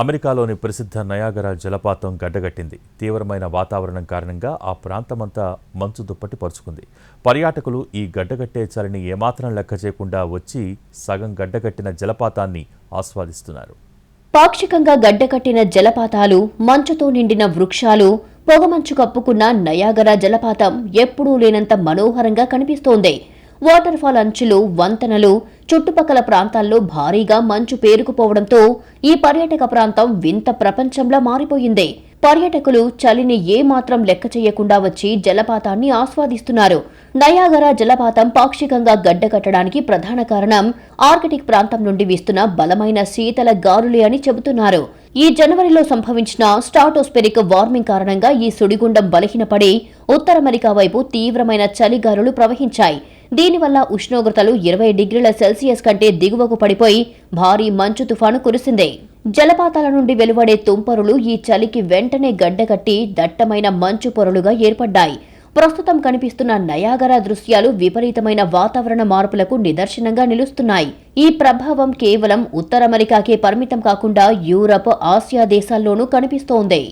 అమెరికాలోని ప్రసిద్ధ నయాగరా జలపాతం గడ్డగట్టింది. తీవ్రమైన వాతావరణం కారణంగా ఆ ప్రాంతమంతా మంచు దుప్పటి పరుచుకుంది. పర్యాటకులు ఈ గడ్డగట్టే చలిని ఏమాత్రం లెక్క చేయకుండా వచ్చి సగం గడ్డగట్టిన జలపాతాన్ని ఆస్వాదిస్తున్నారు. పాక్షికంగా గడ్డకట్టిన జలపాతాలు మంచుతో నిండిన వృక్షాలు పొగమంచు కప్పుకున్న నయాగరా జలపాతం ఎప్పుడూ లేనంత మనోహరంగా కనిపిస్తోంది. వాటర్ ఫాల్ అంచులు వంతెనలు చుట్టుపక్కల ప్రాంతాల్లో భారీగా మంచు పేరుకుపోవడంతో ఈ పర్యాటక ప్రాంతం వింత ప్రపంచంలా మారిపోయింది. పర్యాటకులు చలిని ఏమాత్రం లెక్క చేయకుండా వచ్చి జలపాతాన్ని ఆస్వాదిస్తున్నారు. నయాగరా జలపాతం పాక్షికంగా గడ్డకట్టడానికి ప్రధాన కారణం ఆర్కిటిక్ ప్రాంతం నుండి వీస్తున్న బలమైన శీతల గాలులే అని చెబుతున్నారు. ఈ జనవరిలో సంభవించిన స్టాటోస్పెరిక్ వార్మింగ్ కారణంగా ఈ సుడిగుండం బలహీనపడి ఉత్తర అమెరికా వైపు తీవ్రమైన చలిగాలులు ప్రవహించాయి. దీనివల్ల ఉష్ణోగ్రతలు ఇరవై డిగ్రీల సెల్సియస్ కంటే దిగువకు పడిపోయి భారీ మంచు తుఫాను కురిసింది. జలపాతాల నుండి వెలువడే తుంపరులు ఈ చలికి వెంటనే గడ్డకట్టి దట్టమైన మంచు పొరలుగా ఏర్పడ్డాయి. ప్రస్తుతం కనిపిస్తున్న నయాగరా దృశ్యాలు విపరీతమైన వాతావరణ మార్పులకు నిదర్శనంగా నిలుస్తున్నాయి. ఈ ప్రభావం కేవలం ఉత్తర అమెరికాకే పరిమితం కాకుండా యూరప్ ఆసియా దేశాల్లోనూ కనిపిస్తోంది.